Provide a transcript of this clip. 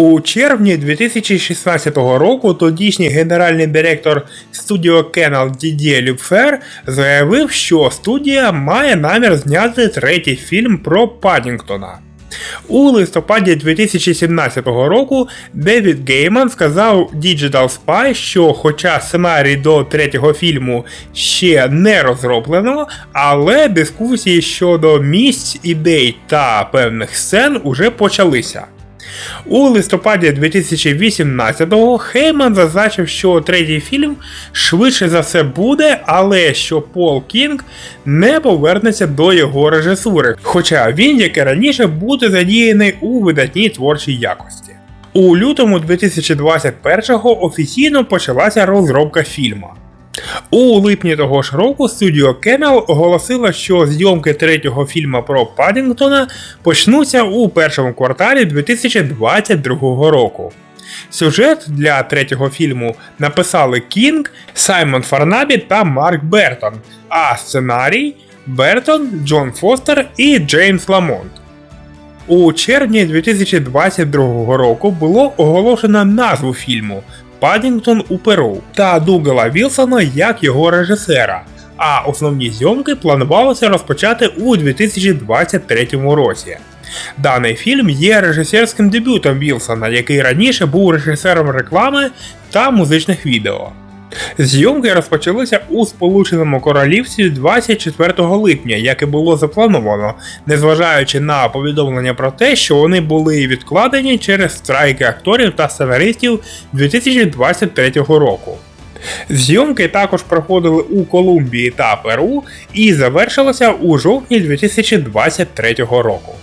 У червні 2016 року тодішній генеральний директор студіо Canal Дідє Люпфер заявив, що студія має намір зняти третій фільм про Паддінгтона. У листопаді 2017 року Девід Гейман сказав Digital Spy, що хоча сценарій до третього фільму ще не розроблено, але дискусії щодо місць, ідей та певних сцен уже почалися. У листопаді 2018-го Хейман зазначив, що третій фільм швидше за все буде, але що Пол Кінг не повернеться до його режисури, хоча він, як і раніше, буде задіяний у видатній творчій якості. У лютому 2021-го офіційно почалася розробка фільму. У липні того ж року студіо Кеннел оголосила, що зйомки третього фільму про Паддінгтона почнуться у першому кварталі 2022 року. Сюжет для третього фільму написали Кінг, Саймон Фарнабі та Марк Бертон, а сценарій Бертон, Джон Фостер і Джеймс Ламонт. У червні 2022 року було оголошено назву фільму Паддінгтон у Перу та Дугала Вілсона як його режисера. А основні зйомки планувалося розпочати у 2023 році. Даний фільм є режисерським дебютом Вілсона, який раніше був режисером реклами та музичних відео. Зйомки розпочалися у Сполученому Королівстві 24 липня, як і було заплановано, незважаючи на повідомлення про те, що вони були відкладені через страйки акторів та сценаристів 2023 року. Зйомки також проходили у Колумбії та Перу і завершилися у жовтні 2023 року.